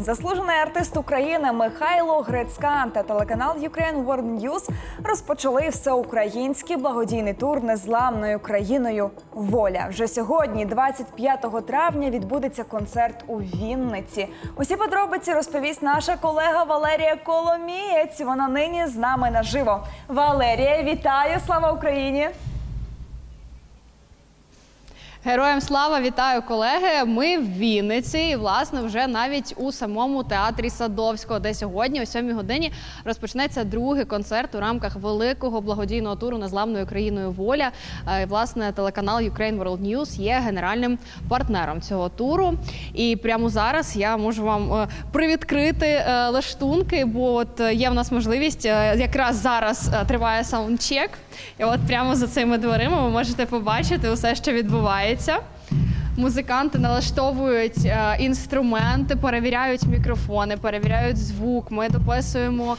Заслужений артист України Михайло Грицькан та телеканал Ukraine World News розпочали всеукраїнський благодійний тур незламною країною Воля. Вже сьогодні, 25 травня, відбудеться концерт у Вінниці. Усі подробиці розповість наша колега Валерія Коломієць. Вона нині з нами наживо. Валерія, вітаю! Слава Україні! Героям слава вітаю колеги. Ми в Вінниці, і власне вже навіть у самому театрі Садовського, де сьогодні, о 7 годині, розпочнеться другий концерт у рамках великого благодійного туру незламною країною Воля. Е, Власне, телеканал Ukraine World News є генеральним партнером цього туру. І прямо зараз я можу вам е, привідкрити е, лаштунки, бо от є в нас можливість якраз зараз триває саундчек. І от прямо за цими дверима ви можете побачити усе, що відбувається. Музиканти налаштовують е, інструменти, перевіряють мікрофони, перевіряють звук. Ми дописуємо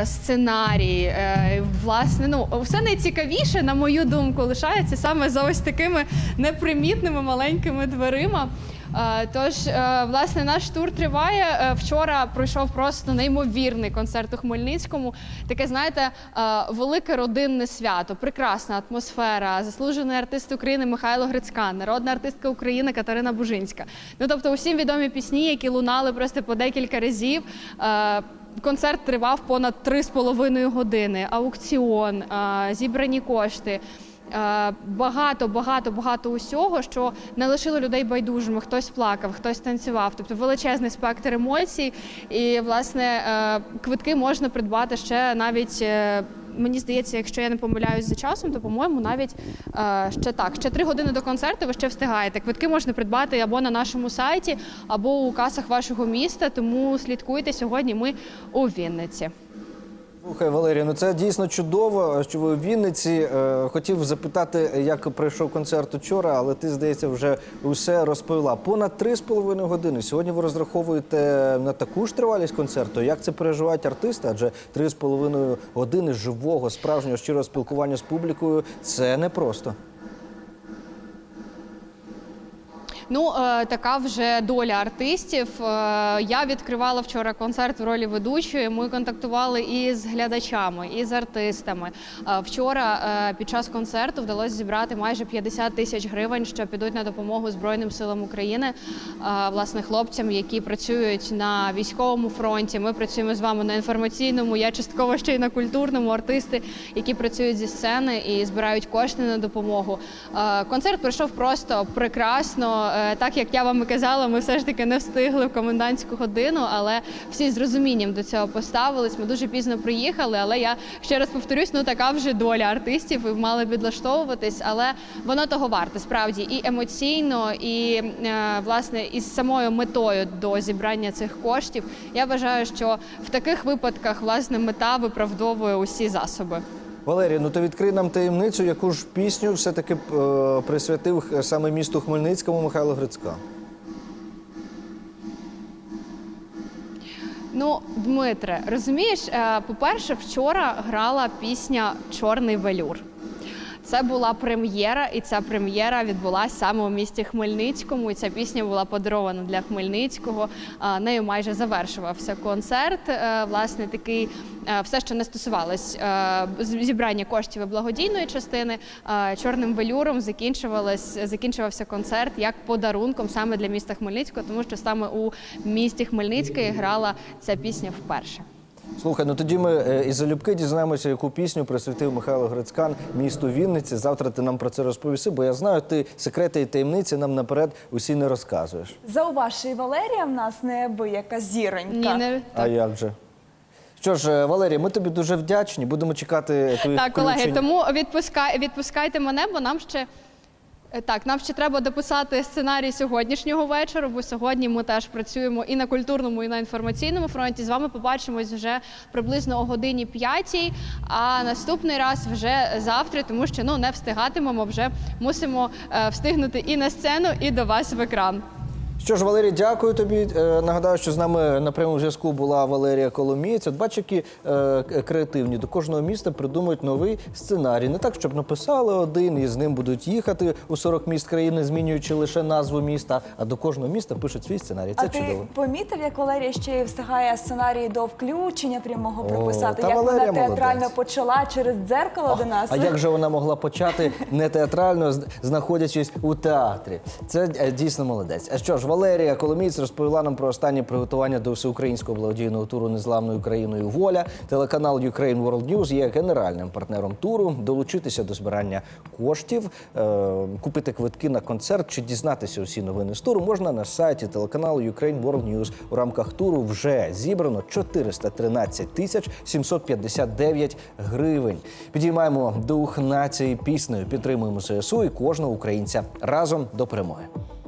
е, сценарій. Е, власне, ну все найцікавіше, на мою думку, лишається саме за ось такими непримітними маленькими дверима. Е, Тож, е, власне, наш тур триває. Е, Вчора пройшов просто неймовірний концерт у Хмельницькому. Таке, знаєте, велике родинне свято, прекрасна атмосфера. Заслужений артист України Михайло Грицькан, народна артистка України Катерина Бужинська. Ну тобто, усім відомі пісні, які лунали просто по декілька разів. Концерт тривав понад 3,5 години. Аукціон, зібрані кошти. Е, Багато, багато, багато усього, що не лишило людей байдужими. Хтось плакав, хтось танцював. Тобто величезний спектр емоцій. І власне е, квитки можна придбати ще навіть. е, Мені здається, якщо я не помиляюсь за часом, то по-моєму навіть е, ще так. Ще три години до концерту ви ще встигаєте. Квитки можна придбати або на нашому сайті, або у касах вашого міста. Тому слідкуйте сьогодні. Ми у Вінниці. Слухай, Валерію, ну це дійсно чудово, що ви у Вінниці. Е, Хотів запитати, як пройшов концерт учора, але ти, здається, вже усе розповіла. Понад 3,5 години. Сьогодні ви розраховуєте на таку ж тривалість концерту. Як це переживають артисти? Адже 3,5 години живого, справжнього щирого спілкування з публікою це непросто. Ну, е, така вже доля артистів. Е, я відкривала вчора концерт в ролі ведучої. Ми контактували і з глядачами, і з артистами. Е, вчора під час концерту вдалося зібрати майже 50 тисяч гривень, що підуть на допомогу Збройним силам України, власне, хлопцям, які працюють на військовому фронті. Ми працюємо з вами на інформаційному. Я частково ще й на культурному. Артисти, які працюють зі сцени і збирають кошти на допомогу. Концерт пройшов просто прекрасно. Е, Так як я вам і казала, ми все ж таки не встигли в комендантську годину, але всі з розумінням до цього поставились. Ми дуже пізно приїхали, але я ще раз повторюсь, ну така вже доля артистів. Ви мали підлаштовуватись, але воно того варте справді і емоційно, і е, власне із самою метою до зібрання цих коштів. Я вважаю, що в таких випадках власне мета виправдовує усі засоби. Валерія, ну то відкрий нам таємницю, яку ж пісню все-таки е, присвятив саме місту Хмельницькому Михайло Грицька. Ну, Дмитре, розумієш, е, по-перше, вчора грала пісня Чорний велюр. Це була прем'єра, і ця прем'єра відбулася саме у місті Хмельницькому. І ця пісня була подарована для Хмельницького. Нею майже завершувався концерт. Е, Власне, такий е, все, що не стосувалось е, зібрання коштів і благодійної частини, чорним велюром закінчувався концерт як подарунком саме для міста Хмельницького, тому що саме у місті Хмельницьке грала ця пісня вперше. Слухай, ну тоді ми е, із залюбки дізнаємося, яку пісню присвятив Михайло Грицькан місту Вінниці. Завтра ти нам про це розповіси, бо я знаю, ти секрети і таємниці нам наперед усі не розказуєш. Зауваж, і Валерія в нас неабияка зіронька. Ні, не А як же? Що ж, е, Валерія, ми тобі дуже вдячні. Будемо чекати твоїх Так, колеги, включень. тому відпускай, відпускайте мене, бо нам ще. Е, Так, нам ще треба дописати сценарій сьогоднішнього вечора, бо сьогодні ми теж працюємо і на культурному, і на інформаційному фронті. З вами побачимось вже приблизно о годині п'ятій, а наступний раз вже завтра, тому що ну не встигатимемо, вже мусимо е, встигнути і на сцену, і до вас в екран. Що ж, Валерій, дякую тобі. Е, Нагадаю, що з нами на прямому зв'язку була Валерія Коломієць. От бач, які е, креативні до кожного міста придумують новий сценарій. Не так, щоб написали один і з ним будуть їхати у 40 міст країни, змінюючи лише назву міста. А до кожного міста пишуть свій сценарій. Це а ти чудово. помітив, як Валерія ще й встигає сценарій до включення прямого О, прописати, та як Валерія вона театрально молодець. почала через дзеркало до нас. А як же вона могла почати не театрально, знаходячись у театрі? Це е, дійсно молодець. А що ж, Валерія Коломієць розповіла нам про останні приготування до всеукраїнського благодійного туру незламною Україною Воля. Телеканал Ukraine World News є генеральним партнером туру. Долучитися до збирання коштів, е, купити квитки на концерт чи дізнатися усі новини з туру можна на сайті телеканалу Ukraine World News. У рамках туру вже зібрано 413 тисяч 759 гривень. Підіймаємо дух нації піснею, підтримуємо ЗСУ і кожного українця разом до перемоги.